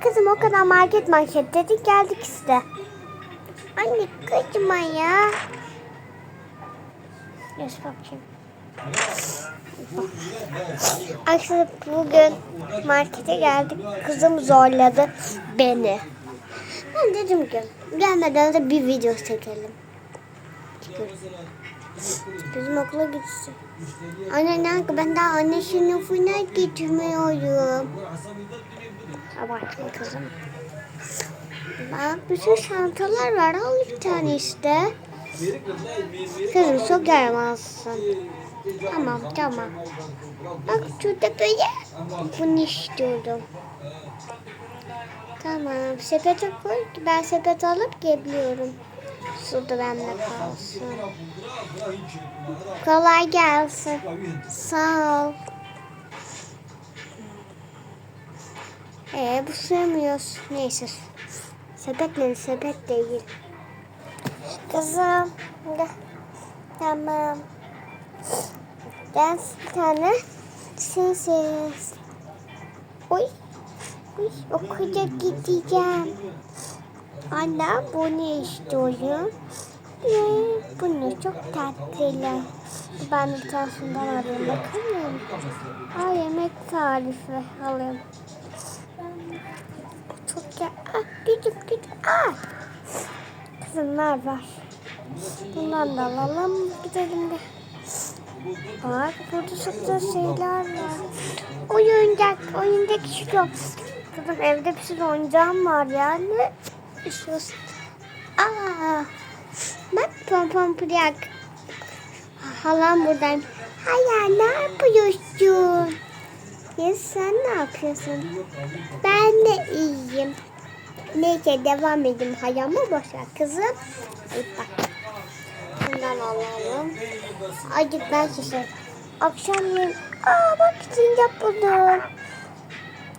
Kızım o kadar market market dedik geldik işte. Anne kızma ya. Göz bakayım. Aslında bugün markete geldik. Kızım zorladı beni. Ben dedim ki gelmeden de bir video çekelim. Bizim okula gitsin. Anne ne ben daha anne sınıfına gitmiyorum. Abartma kızım. Bak bütün çantalar var. Al bir tane işte. Kızım çok yaramazsın. Tamam tamam. Bak şurada böyle. Bunu istiyordum. Tamam. Sepete koy. Ben sepet alıp geliyorum. Su da bende kalsın. Kolay gelsin. Sağ ol. Ee bu sığmıyoruz. Neyse. Sepet ne? Sepet değil. Kızım. Tamam. Ben bir tane sensiz. Oy. Oy. Okula gideceğim. Anne bu ne istiyorum? Ee, bu ne çok tatlı. Ben bir tanesinden alayım bakalım. Aa, yemek tarifi alayım. Çok ya. Ah, gidip gidip. Ah. Kızımlar var. Bundan da alalım. Gidelim de. Bak burada çok güzel şeyler var. Oyuncak, oyuncak istiyorum. Kızım evde bir sürü oyuncağım var yani. İstiyorsun. Aa, bak pompon plak. Halam buradan. Hala ne yapıyorsun? Ya sen ne yapıyorsun? Ben de iyiyim. Neyse devam edeyim hayama boşver kızım. Ay bak. Bundan alalım. Ay git ben size. Akşamleyin. Aa bak sincap buldum.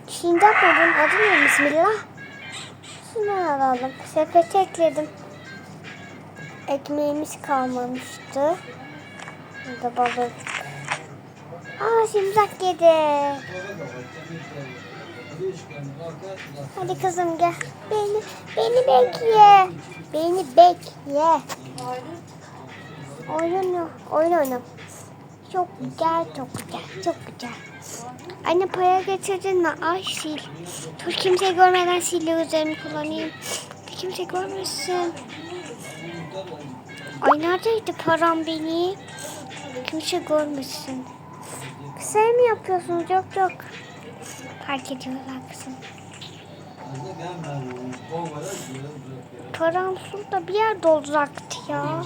Sincap buldum. Adı ne? Bismillah. Şundan alalım. Sepete ekledim. Ekmeğimiz kalmamıştı. Burada balık. Aa simzak yedi. Hadi kızım gel. Beni, beni bekle. Beni bekle. Oyun, oyun oyna. Çok güzel, çok güzel, çok güzel. Anne para getirdin mi? Ay sil. Dur kimse görmeden sille üzerimi kullanayım. Kimse görmesin. Ay neredeydi param benim? Kimse görmesin. Şey mi yapıyorsunuz? Yok yok. Fark ediyorlar kızım. Param şurada bir yerde olacaktı ya.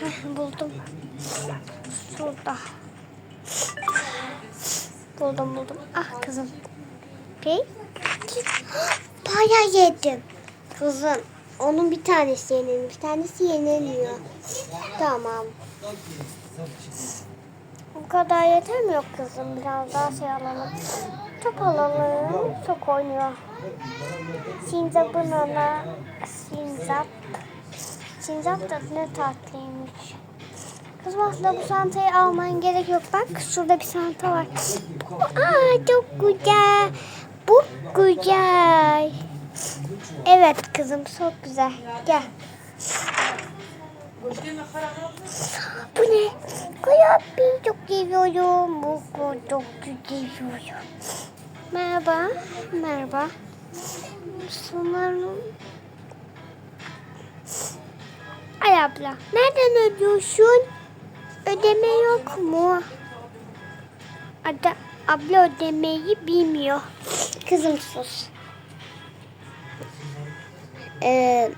Heh, buldum. Şurada. Buldum buldum. Ah kızım. Peki. Para yedim. Kızım. Onun bir tanesi yenilmiş. Bir tanesi yenilmiyor. Tamam. Bu kadar yeter mi yok kızım? Biraz daha şey alalım. Top alalım. Çok oynuyor. Sincap'ın ana. Sincap. Sincap da ne tatlıymış. Kızım aslında bu çantayı alman gerek yok. Bak şurada bir çanta var. Aa çok güzel. Bu güzel. Evet kızım çok güzel. Gel. Bu ne? Kıyafet çok seviyorum. Bu çok seviyorum. Merhaba. Merhaba. Sanırım. Ay abla. Nereden ödüyorsun? Ödeme yok mu? Ada, abla ödemeyi bilmiyor. Kızım sus. Ee,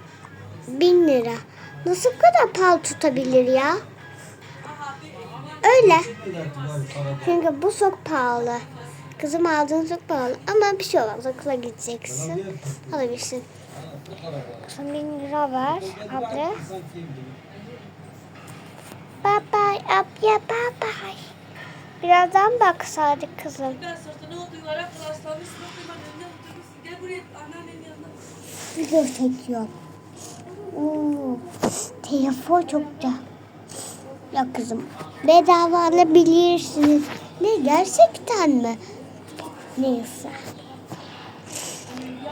bin lira. Nasıl bu kadar pahalı tutabilir ya? Öyle. Çünkü bu çok pahalı. Kızım aldığın çok pahalı. Ama bir şey olmaz. Okula gideceksin. Alabilirsin. Lira ver. Abla. Bye bye abla bye bye. Birazdan bak Sadık kızım. Ben sırtına olduğu ara hastanın sınıfı ben önüne oturmuşsun. Gel buraya anneannenin yanına. Video çekiyorum. Oo, telefon çok da. Ya kızım bedava alabilirsiniz. Ne gerçekten mi? Neyse.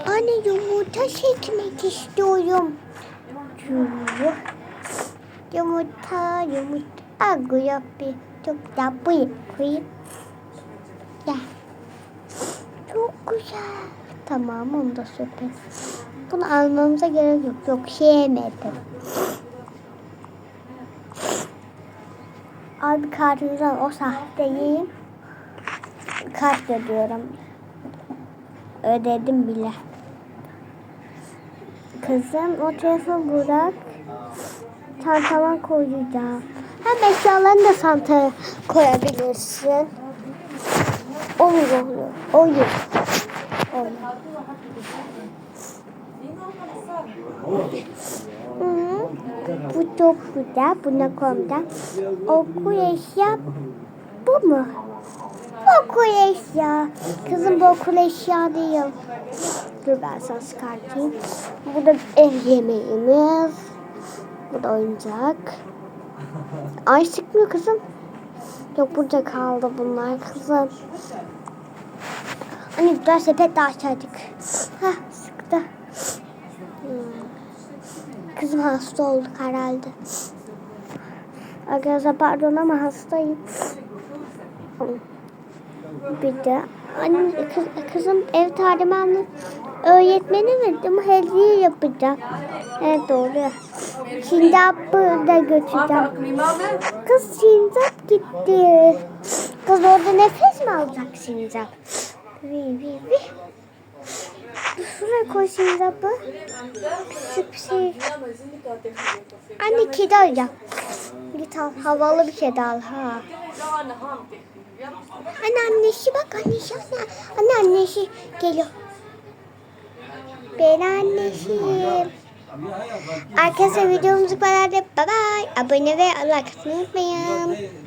Anne yumurta çekmek istiyorum. Yumurta. Yumurta, yumurta. Yapı. Çok da bu. Gel. Çok güzel. Tamam onu da süper. Bunu almamıza gerek yok. Yok sevmedim. Abi kartınızdan o sahteyim. Kart ödüyorum. Ödedim bile. Kızım o telefonu bırak. Çantama koyacağım. Hem eşyalarını da çantaya koyabilirsin. Olur olur. Olur. Olur. Hı -hı. Bu çok güzel. Buna koyacağım. Okul eşya bu mu? Okul eşya. Kızım bu okul eşya değil. Dur ben sana çıkartayım. Bu da ev yemeğimiz. Bu oyuncak. Ay sıkmıyor kızım. Yok burada kaldı bunlar kızım. Anne güzel sepet de açardık. Hah sıktı. Hmm. Kızım hasta olduk herhalde. Arkadaşlar pardon ama hastayım. Bir de anne kız, kızım ev talimatını öğretmeni verdim. Hediye yapacağım. Evet doğru. Sindap'ı da götüreceğim. Kız Sindap gitti. Kız orada nefes mi alacak Sindap? Vi vi vi. Şuraya koy Sindap'ı. Pisi pisi. Anne kedi alacağım. Git al. Havalı bir kedi al ha. Anne annesi bak annesi anne. Anne annesi geliyor. Ben annesiyim. Arkadaşlar videomuzu kadar. Bye bye. Abone ve like atmayı unutmayın.